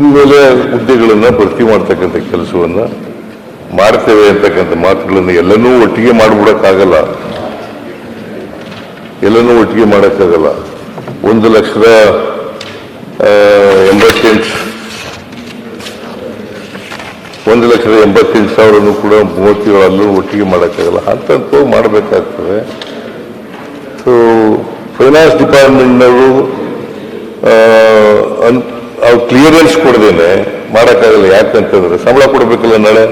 ಇನ್ಮೇಲೆ ಹುದ್ದೆಗಳನ್ನು ಭರ್ತಿ ಮಾಡ್ತಕ್ಕಂಥ ಕೆಲಸವನ್ನ ಮಾಡ್ತೇವೆ ಅಂತಕ್ಕಂಥ ಮಾತುಗಳನ್ನು ಎಲ್ಲನೂ ಒಟ್ಟಿಗೆ ಮಾಡಿಬಿಡೋಕ್ಕಾಗಲ್ಲ. ಎಲ್ಲನೂ ಒಟ್ಟಿಗೆ ಮಾಡೋಕ್ಕಾಗಲ್ಲ. ಒಂದು ಲಕ್ಷದ ಎಂಬತ್ತೆಂಟು, ಒಂದು ಲಕ್ಷದ ಎಂಬತ್ತೆಂಟು ಸಾವಿರನೂ ಕೂಡ ಮೂವತ್ತೇಳು ಅಲ್ಲೂ ಒಟ್ಟಿಗೆ ಮಾಡೋಕ್ಕಾಗಲ್ಲ. ಅಂತ ಹಂತವಾಗಿ ಮಾಡಬೇಕಾಗ್ತದೆ ಸೊ ಫೈನಾನ್ಸ್ ಡಿಪಾರ್ಟ್ಮೆಂಟ್ನವರು ಅವ್ರು ಕ್ಲಿಯರೆನ್ಸ್ ಕೊಡದೇನೆ, ಮಾಡೋಕ್ಕಾಗಲ್ಲ ಯಾಕಂತಂದ್ರೆ ಸಂಬಳ ಕೊಡಬೇಕಲ್ಲ ನಾಳೆ?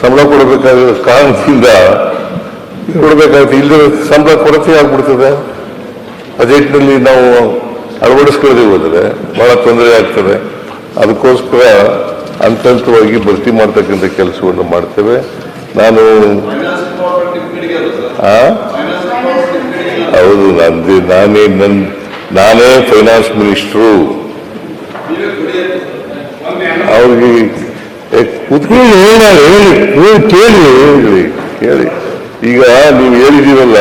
ಸಂಬಳ ಕೊಡಬೇಕಾದ ಕಾರಣದಿಂದ ಕೊಡಬೇಕಾಗುತ್ತೆ. ಇಲ್ಲದ ಸಂಬಳ ಕೊರತೆ ಆಗ್ಬಿಡ್ತದೆ. ಬಜೆಟ್ನಲ್ಲಿ ನಾವು ಅಳವಡಿಸ್ಕೊಳ್ಳದೆ ಹೋದರೆ ಬಹಳ ತೊಂದರೆ ಆಗ್ತದೆ. ಅದಕ್ಕೋಸ್ಕರ ಹಂತ ಹಂತವಾಗಿ ಭರ್ತಿ ಮಾಡ್ತಕ್ಕಂಥ ಕೆಲಸವನ್ನು ಮಾಡ್ತೇವೆ. ನಾನು? ಹೌದು, ನಂದು, ನಾನೇ ನನ್ ನಾನೇ ಫೈನಾನ್ಸ್ ಮಿನಿಸ್ಟ್ರು ಅವ್ರಿಗೆ ಏ, ಕೂತ್ಕೊಳ್ಳಿ ಹೇಳಿ ಹೇಳಿ ಕೇಳಿ ಹೇಳಿ ಕೇಳಿ. ಈಗ ನೀವು ಹೇಳಿದೀವಲ್ಲ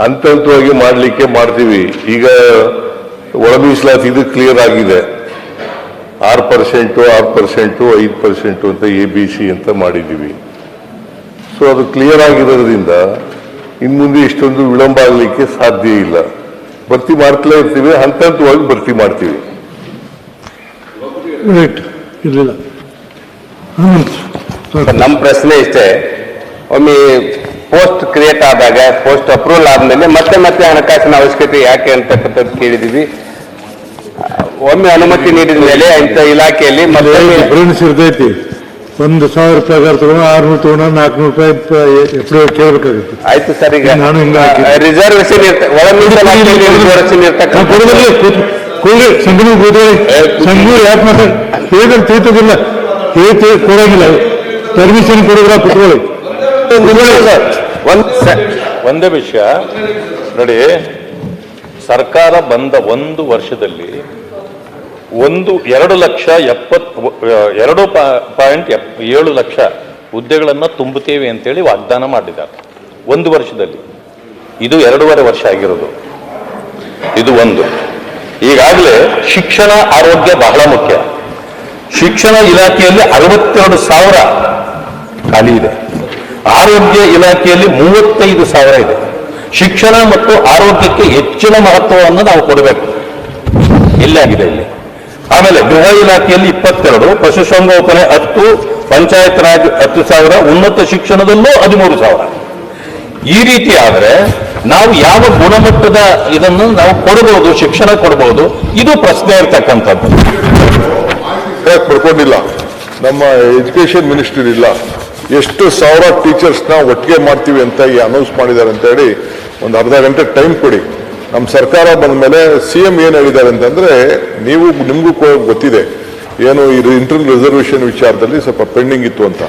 ಹಂತ ಹಂತವಾಗಿ ಮಾಡಲಿಕ್ಕೆ ಮಾಡ್ತೀವಿ. ಈಗ ಒಳ ಮೀಸಲಾತಿ ಇದು ಕ್ಲಿಯರ್ ಆಗಿದೆ. ಆರು ಪರ್ಸೆಂಟು ಆರು ಪರ್ಸೆಂಟು ಐದು ಪರ್ಸೆಂಟು ಅಂತ ಎ ಬಿ ಸಿ ಅಂತ ಮಾಡಿದ್ದೀವಿ. ಸೊ ಅದು ಕ್ಲಿಯರ್ ಆಗಿರೋದ್ರಿಂದ ಇನ್ನು ಮುಂದೆ ಇಷ್ಟೊಂದು ವಿಳಂಬ ಆಗಲಿಕ್ಕೆ ಸಾಧ್ಯ ಇಲ್ಲ. ಭರ್ತಿ ಮಾಡ್ತಲೇ ಇರ್ತೀವಿ ಹಂತ ಹಂತವಾಗಿ ಭರ್ತಿ ಮಾಡ್ತೀವಿ. ನಮ್ಮ ಪ್ರಶ್ನೆ ಇಷ್ಟೇ. ಒಮ್ಮೆ ಪೋಸ್ಟ್ ಕ್ರಿಯೇಟ್ ಆದಾಗ ಪೋಸ್ಟ್ ಅಪ್ರೂವಲ್ ಆದ್ಮೇಲೆ ಮತ್ತೆ ಮತ್ತೆ ಹಣಕಾಸಿನ ಅವಶ್ಯಕತೆ ಯಾಕೆ ಅಂತಕ್ಕಂಥದ್ದು ಕೇಳಿದೀವಿ ಒಮ್ಮೆ ಅನುಮತಿ ನೀಡಿದ ಮೇಲೆ ಇಂಥ ಇಲಾಖೆಯಲ್ಲಿ ಮತ್ತೆ ಒಂದು ಸಾವಿರ ರೂಪಾಯಿ ತಗೊಂಡು ಆರ್ನೂರು ತಗೊಂಡು ನಾಲ್ಕುನೂರು ರೂಪಾಯಿ ಎಪ್ಪಡೋ ಕೇಳಬೇಕಾಗುತ್ತೆ. ಆಯ್ತು ಸರ್ ಈಗ ನಾನು ಹಿಂಗ. ರಿಸರ್ವೇಶನ್ ಕೂಡ್ರಿ ಸಂಗಮ ಕೂತ್ಕೊಳ್ಳಿ ಸಂಗೂರು ಯಾಕೆ ಮಾತಾಡ ಹೇಳಿದ್ರೆ ತಿಳ್ತದಿಲ್ಲ. ಹೇಳಿ ಕೊಡೋಂಗಿಲ್ಲ. ಪರ್ಮಿಷನ್ ಕೊಡಿದ್ರ ಕುತ್ಕೊಳ್ಳಿ. ಒಂದೇ ವಿಷಯ. ನೋಡಿ ಸರ್ಕಾರ ಬಂದ ಒಂದು ವರ್ಷದಲ್ಲಿ ಒಂದು ಎರಡು ಲಕ್ಷ ಎಪ್ಪತ್ ಎರಡು ಪಾಯಿಂಟ್ ಏಳು ಲಕ್ಷ ಹುದ್ದೆಗಳನ್ನು ತುಂಬುತ್ತೇವೆ ಅಂತೇಳಿ ವಾಗ್ದಾನ ಮಾಡಿದ್ದಾರೆ. ಒಂದು ವರ್ಷದಲ್ಲಿ. ಇದು ಎರಡೂವರೆ ವರ್ಷ ಆಗಿರೋದು. ಇದು ಒಂದು. ಈಗಾಗಲೇ ಶಿಕ್ಷಣ ಆರೋಗ್ಯ ಬಹಳ ಮುಖ್ಯ. ಶಿಕ್ಷಣ ಇಲಾಖೆಯಲ್ಲಿ ಅರವತ್ತೆರಡು ಸಾವಿರ ಖಾಲಿ ಇದೆ. ಆರೋಗ್ಯ ಇಲಾಖೆಯಲ್ಲಿ ಮೂವತ್ತೈದು ಸಾವಿರ ಇದೆ. ಶಿಕ್ಷಣ ಮತ್ತು ಆರೋಗ್ಯಕ್ಕೆ ಹೆಚ್ಚಿನ ಮಹತ್ವವನ್ನು ನಾವು ಕೊಡಬೇಕು. ಎಲ್ಲಾಗಿದೆ ಇಲ್ಲಿ? ಆಮೇಲೆ ಗೃಹ ಇಲಾಖೆಯಲ್ಲಿ ಇಪ್ಪತ್ತೆರಡು, ಪಶುಸಂಗೋಪನೆ ಹತ್ತು ಪಂಚಾಯತ್ ರಾಜ್ ಹತ್ತು ಸಾವಿರ, ಉನ್ನತ ಶಿಕ್ಷಣದಲ್ಲೂ ಹದಿಮೂರು ಸಾವಿರ. ಈ ರೀತಿ ಆದರೆ ನಾವು ಯಾವ ಗುಣಮಟ್ಟದ ಇದನ್ನು ನಾವು ಕೊಡಬಹುದು ಶಿಕ್ಷಣ ಕೊಡಬಹುದು ಇದು ಪ್ರಶ್ನೆ ಇರ್ತಕ್ಕಂಥದ್ದು. ಪಡ್ಕೊಂಡಿಲ್ಲ? ನಮ್ಮ ಎಜುಕೇಶನ್ ಮಿನಿಸ್ಟರ್ ಇಲ್ಲ. ಎಷ್ಟು ಸಾವಿರ ಟೀಚರ್ಸ್ನ ಒಟ್ಟಿಗೆ ಮಾಡ್ತೀವಿ ಅಂತ ಈ ಅನೌನ್ಸ್ ಮಾಡಿದ್ದಾರೆ ಅಂತ ಹೇಳಿ ಒಂದು ಅರ್ಧ ಗಂಟೆ ಟೈಮ್ ಕೊಡಿ. ನಮ್ಮ ಸರ್ಕಾರ ಬಂದ ಮೇಲೆ ಸಿ ಎಂ ಏನು ಹೇಳಿದ್ದಾರೆ ಅಂತಂದ್ರೆ, ನೀವು ನಿಮಗೂ ಗೊತ್ತಿದೆ, ಏನು ಇದು ಇಂಟರ್ನಲ್ ರಿಸರ್ವೇಶನ್ ವಿಚಾರದಲ್ಲಿ ಸ್ವಲ್ಪ ಪೆಂಡಿಂಗ್ ಇತ್ತು ಅಂತ.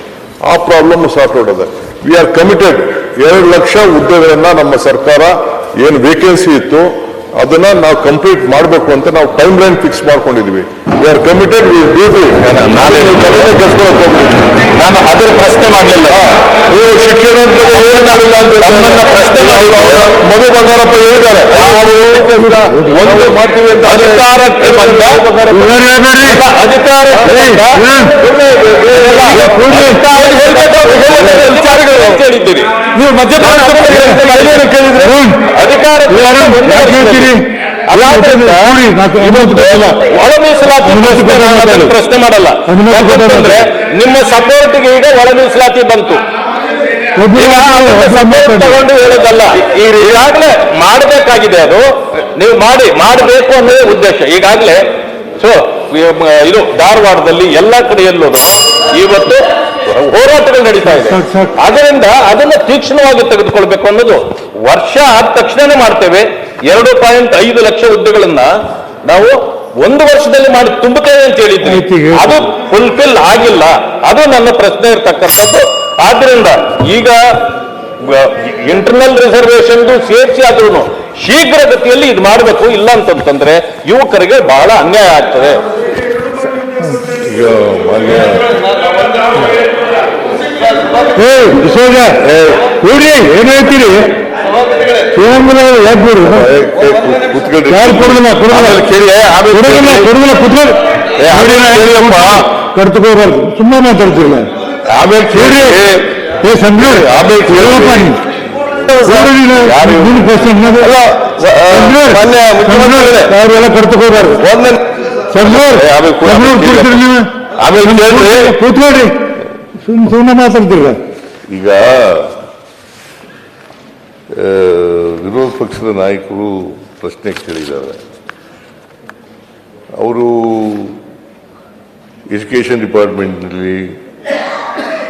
ಆ problem sort out we are committed ಎರಡು ಲಕ್ಷ ಹುದ್ದೆಗಳನ್ನ ನಮ್ಮ ಸರ್ಕಾರ, ಏನು ವೇಕೆನ್ಸಿ ಇತ್ತು ಅದನ್ನ ನಾವು ಕಂಪ್ಲೀಟ್ ಮಾಡಬೇಕು ಅಂತ ನಾವು ಟೈಮ್ ಲೈನ್ ಫಿಕ್ಸ್ ಮಾಡ್ಕೊಂಡಿದ್ವಿ we are committed we duty ನಾನು ಅದರ ಪ್ರಶ್ನೆ ಮಾಡಲಿಲ್ಲ ನೀವು ಶಿಕ್ಷಣ. ಮಧು ಬಂಗಾರಪ್ಪ ಹೇಳಿದ್ದಾರೆ ಒಂದು ಮಾಡ್ತೀವಿ ಅಂತ ಅಧಿಕಾರಕ್ಕೆ ಬಂದ ಅಧಿಕಾರಕ್ಕೆ ಹೇಳಿದ್ದೀರಿ ನೀವು ಕೇಳ್ತೀರಿ ಅದಾದ್ರಿಂದ ಒಳ ಮೀಸಲಾತಿ ಪ್ರಶ್ನೆ ಮಾಡಲ್ಲ. ಅಂದ್ರೆ ನಿಮ್ಮ ಸಪೋರ್ಟ್ಗೆ ಈಗ ಒಳ ಮೀಸಲಾತಿ ಬಂತು ತಗೊಂಡು ಹೇಳೋದಲ್ಲ. ಈಗ ಈಗಾಗಲೇ ಮಾಡಬೇಕಾಗಿದೆ ಅದು. ನೀವು ಮಾಡಿ ಮಾಡಬೇಕು ಅನ್ನೋದೇ ಉದ್ದೇಶ. ಈಗಾಗಲೇ ಸೊ ಇದು ಧಾರವಾಡದಲ್ಲಿ ಎಲ್ಲ ಕಡೆಯಲ್ಲೂ ಇವತ್ತು ಹೋರಾಟಗಳು ನಡೀತಾ ಇದೆ. ಅದರಿಂದ ಅದನ್ನ ತೀಕ್ಷ್ಣವಾಗಿ ತೆಗೆದುಕೊಳ್ಬೇಕು ಅನ್ನೋದು. ವರ್ಷ ಆದ ತಕ್ಷಣನೇ ಮಾಡ್ತೇವೆ. ಎರಡು ಪಾಯಿಂಟ್ ಐದು ಲಕ್ಷ ಹುದ್ದೆಗಳನ್ನ ನಾವು ಒಂದು ವರ್ಷದಲ್ಲಿ ಮಾಡಿ ತುಂಬುತ್ತೇವೆ ಅಂತ ಹೇಳಿದ್ವಿ. ಅದು ಫುಲ್ಫಿಲ್ ಆಗಿಲ್ಲ. ಅದು ನನ್ನ ಪ್ರಶ್ನೆ ಇರ್ತಕ್ಕಂಥದ್ದು. ಆದ್ರಿಂದ ಈಗ ಇಂಟರ್ನಲ್ ರಿಸರ್ವೇಷನ್ದು ಸೇರಿಸಿ ಆದ್ರೂ ಶೀಘ್ರ ಗತಿಯಲ್ಲಿ ಇದು ಮಾಡಬೇಕು. ಇಲ್ಲ ಅಂತಂತಂದ್ರೆ ಯುವಕರಿಗೆ ಬಹಳ ಅನ್ಯಾಯ ಆಗ್ತದೆ. ಏನ್ ಹೇಳ್ತೀರಿ. ಸುಮ್ಮನೆ ಮಾತಾಡ್ತಿಲ್ಲ ಆಮೇಲೆ ಕೇಳಿ ಏ ಸಂಜೀವ್ ಆಮೇಲೆ. ಕೂತ್ಕೊಳ್ರಿ ಸುಮ್ ಸುಮ್ಮನೆ ಮಾತಾಡ್ತಿಲ್ಲ ಈಗ ವಿರೋಧ ಪಕ್ಷದ ನಾಯಕರು ಪ್ರಶ್ನೆ ಕೇಳಿದ್ದಾರೆ. ಅವರು ಎಜುಕೇಶನ್ ಡಿಪಾರ್ಟ್ಮೆಂಟ್ನಲ್ಲಿ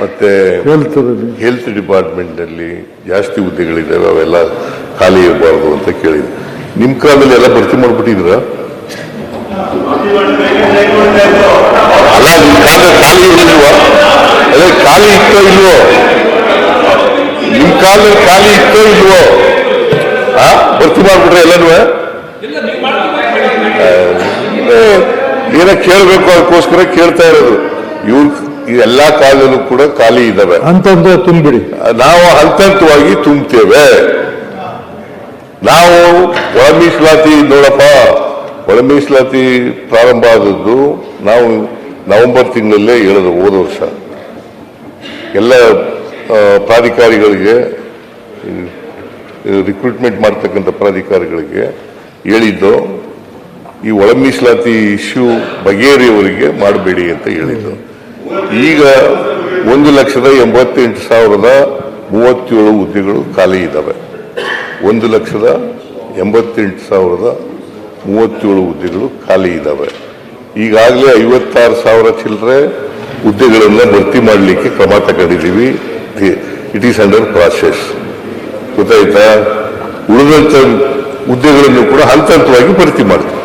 ಮತ್ತೆ ಹೆಲ್ತ್ ಹೆಲ್ತ್ ಡಿಪಾರ್ಟ್ಮೆಂಟ್ನಲ್ಲಿ ಜಾಸ್ತಿ ಹುದ್ದೆಗಳಿದ್ದಾವೆ ಅವೆಲ್ಲ ಖಾಲಿ ಇರಬಾರ್ದು ಅಂತ ಕೇಳಿದ್ರು ನಿಮ್ಮ ಕಾಲದಲ್ಲಿ ಎಲ್ಲ ಭರ್ತಿ ಮಾಡ್ಬಿಟ್ಟಿದ್ರ ಅಲ್ಲ ನಿಮ್ಮ ಕಾಲದಲ್ಲಿ ಖಾಲಿ ಇರಲಿಲ್ವಾ? ಅದೇ ಖಾಲಿ ಇತ್ತೋ ಇಲ್ವೋ? ನಿಮ್ಮ ಕಾಲದಲ್ಲಿ ಖಾಲಿ ಇತ್ತೋ ಇಲ್ವೋ? ಆ ಭರ್ತಿ ಮಾಡ್ಬಿಟ್ರೆ ಎಲ್ಲನೂ ಏನೋ ಕೇಳಬೇಕು ಅದಕ್ಕೋಸ್ಕರ ಕೇಳ್ತಾ ಇರೋದು. ಇವ್ರು ಎಲ್ಲ ಕಾಲದಲ್ಲೂ ಕೂಡ ಖಾಲಿ ಇದ್ದಾವೆ. ಅಂತಂದು ತುಂಬಿಡಿ. ನಾವು ಹಂತ ಹಂತವಾಗಿ ತುಂಬುತ್ತೇವೆ ನಾವು ಒಳಮೀಸಲಾತಿ ನೋಡಪ್ಪ ಒಳ ಮೀಸಲಾತಿ ಪ್ರಾರಂಭ ಆದದ್ದು ನಾವು ನವೆಂಬರ್ ತಿಂಗಳಲ್ಲೇ ಹೇಳಿದ್ರು ಹೋದ ವರ್ಷ. ಎಲ್ಲ ಪ್ರಾಧಿಕಾರಿಗಳಿಗೆ ರಿಕ್ರೂಟ್ಮೆಂಟ್ ಮಾಡ್ತಕ್ಕಂಥ ಪ್ರಾಧಿಕಾರಿಗಳಿಗೆ ಹೇಳಿದ್ದು ಈ ಒಳ ಮೀಸಲಾತಿ ಇಶ್ಯೂ ಬಗೆಹರಿಯವರಿಗೆ ಮಾಡಬೇಡಿ ಅಂತ ಹೇಳಿದ್ದು. ಈಗ ಒಂದು ಲಕ್ಷದ ಎಂಬತ್ತೆಂಟು ಸಾವಿರದ ಮೂವತ್ತೇಳು ಹುದ್ದೆಗಳು ಖಾಲಿ ಇದ್ದಾವೆ ಒಂದು ಲಕ್ಷದ ಎಂಬತ್ತೆಂಟು ಸಾವಿರದ ಮೂವತ್ತೇಳು ಹುದ್ದೆಗಳು ಖಾಲಿ ಇದ್ದಾವೆ ಈಗಾಗಲೇ ಐವತ್ತಾರು ಸಾವಿರ ಚಿಲ್ಲರೆ ಹುದ್ದೆಗಳನ್ನು ಭರ್ತಿ ಮಾಡಲಿಕ್ಕೆ ಕ್ರಮ ತಗೊಂಡಿದ್ದೀವಿ. ಇಟ್ ಈಸ್ ಅಂಡರ್ ಪ್ರಾಸೆಸ್ ಗೊತ್ತಾಯ್ತಾ? ಉಳಿದಂಥ ಹುದ್ದೆಗಳನ್ನು ಕೂಡ ಹಂತ ಹಂತವಾಗಿ ಭರ್ತಿ ಮಾಡ್ತೀವಿ.